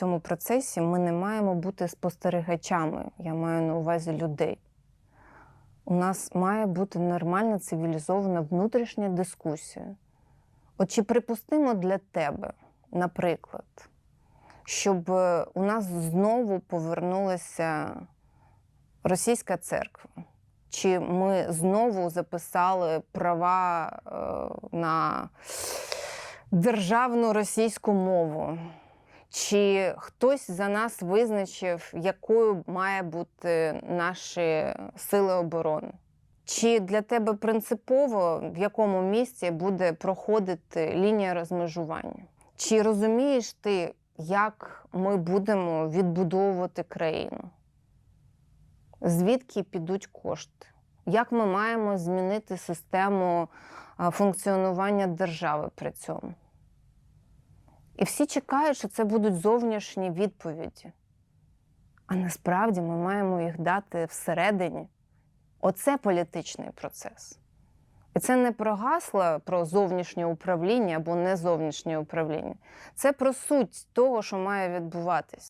цьому процесі ми не маємо бути спостерігачами. Я маю на увазі людей. У нас має бути нормальна цивілізована внутрішня дискусія. От чи припустимо для тебе, наприклад, щоб е, у нас знову повернулася російська церква? Чи ми знову записали права е, на державну російську мову? Чи хтось за нас визначив, якою має бути наші сили оборони? Чи для тебе принципово в якому місці буде проходити лінія розмежування? Чи розумієш ти, як ми будемо відбудовувати країну? Звідки підуть кошти? Як ми маємо змінити систему функціонування держави при цьому? І всі чекають, що це будуть зовнішні відповіді. А насправді ми маємо їх дати всередині. Оце політичний процес. І це не про гасла про зовнішнє управління або не зовнішнє управління. Це про суть того, що має відбуватись.